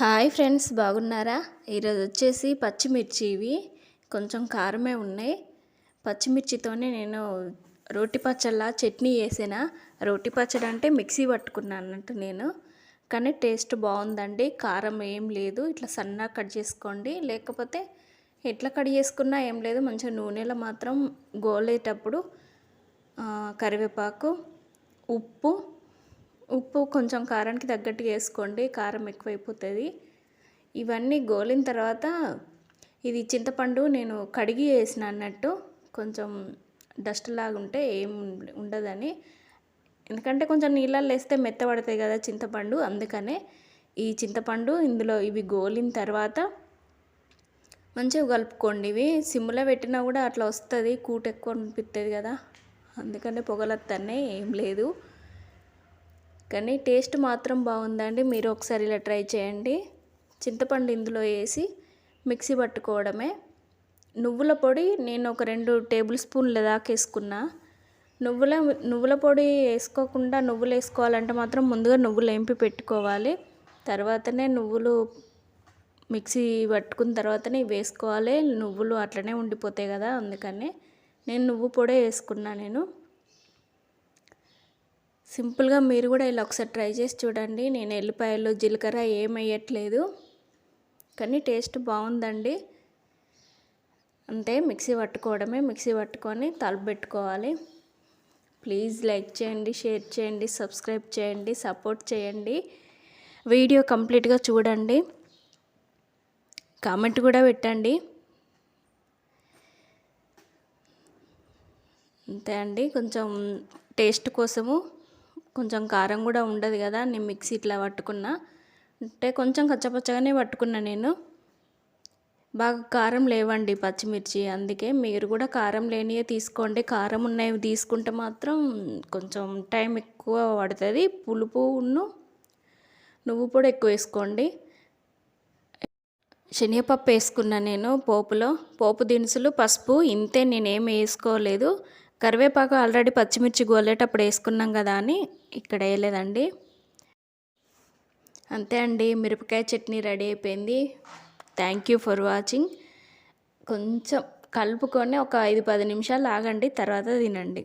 Hi friends బాగున్నారా? ఈరోజు వచ్చేసి పచ్చిమిర్చి ఇవి. కొంచెం కారమే ఉన్నాయి. పచ్చిమిర్చితోనే నేను రోటి పచ్చళ్ళ చట్నీ వేసిన రోటి పచ్చడి అంటే మిక్సీ పట్టుకున్నాను అన్నట్టు నేను. కానీ టేస్ట్ బాగుందండి. కారం ఏం లేదు. ఇట్లా సన్నగా కట్ చేసుకోండి. లేకపోతే ఎట్లా కట్ చేసుకున్నా ఏం లేదు. మంచిగా నూనెలో మాత్రం గోలేటప్పుడు కరివేపాకు ఉప్పు ఉప్పు కొంచెం కారానికి తగ్గట్టుగా వేసుకోండి. కారం ఎక్కువైపోతుంది. ఇవన్నీ గోలిన తర్వాత ఇది చింతపండు నేను కడిగి వేసిన అన్నట్టు కొంచెం డస్ట్ లాగా ఉంటే ఏం ఉండదని. ఎందుకంటే కొంచెం నీళ్ళల్లో వేస్తే మెత్తబడతాయి కదా చింతపండు అందుకనే ఈ చింతపండు ఇందులో ఇవి గోలిన తర్వాత మంచిగా కలుపుకోండి. ఇవి సిమ్లో పెట్టినా కూడా అట్లా వస్తుంది కూట ఎక్కువ అనిపిస్తుంది కదా. అందుకనే పొగలత్తనే ఏం లేదు. కానీ టేస్ట్ మాత్రం బాగుందండి. మీరు ఒకసారి ఇలా ట్రై చేయండి. చింతపండు ఇందులో వేసి మిక్సీ పట్టుకోవడమే. నువ్వుల పొడి నేను ఒక రెండు టేబుల్ స్పూన్ల దాకా వేసుకున్నా. నువ్వుల నువ్వుల పొడి వేసుకోకుండా నువ్వులు వేసుకోవాలంటే మాత్రం ముందుగా నువ్వులు ఎంపి పెట్టుకోవాలి. తర్వాతనే నువ్వులు మిక్సీ పట్టుకున్న తర్వాతనే వేసుకోవాలి. నువ్వులు అట్లనే ఉండిపోతాయి కదా అందుకనే నేను నువ్వు పొడే వేసుకున్నా నేను. సింపుల్గా మీరు కూడా ఇలా ఒకసారి ట్రై చేసి చూడండి. నేను ఎల్లిపాయలు జీలకర్ర ఏమయ్యట్లేదు కానీ టేస్ట్ బాగుందండి. అంతే మిక్సీ పట్టుకోవడమే. మిక్సీ పట్టుకొని తలుపు పెట్టుకోవాలి. ప్లీజ్ లైక్ చేయండి షేర్ చేయండి సబ్స్క్రైబ్ చేయండి సపోర్ట్ చేయండి. వీడియో కంప్లీట్గా చూడండి. కామెంట్ కూడా పెట్టండి. అంతే అండి. కొంచెం టేస్ట్ కోసము కొంచెం కారం కూడా ఉండదు కదా నేను మిక్సీ ఇట్లా పట్టుకున్నా. అంటే కొంచెం కచ్చపచ్చగానే పట్టుకున్నా నేను. బాగా కారం లేవండి పచ్చిమిర్చి అందుకే మీరు కూడా కారం లేనివే తీసుకోండి. కారం ఉన్నవి తీసుకుంటే మాత్రం కొంచెం టైం ఎక్కువ పడుతుంది. పులుపును నువ్వు పొడి ఎక్కువ వేసుకోండి. శనగపప్పు వేసుకున్నా నేను పోపులో. పోపు దినుసులు పసుపు ఇంతే నేనేం వేసుకోలేదు. కరివేపాకు ఆల్రెడీ పచ్చిమిర్చి గోలేటప్పుడు వేసుకున్నాం కదా అని ఇక్కడ వేయలేదండి. అంతే అండి మిరపకాయ చట్నీ రెడీ అయిపోయింది. థ్యాంక్ యూ ఫర్ వాచింగ్ కొంచెం కలుపుకొని ఒక ఐదు పది నిమిషాలు ఆగండి తర్వాత తినండి.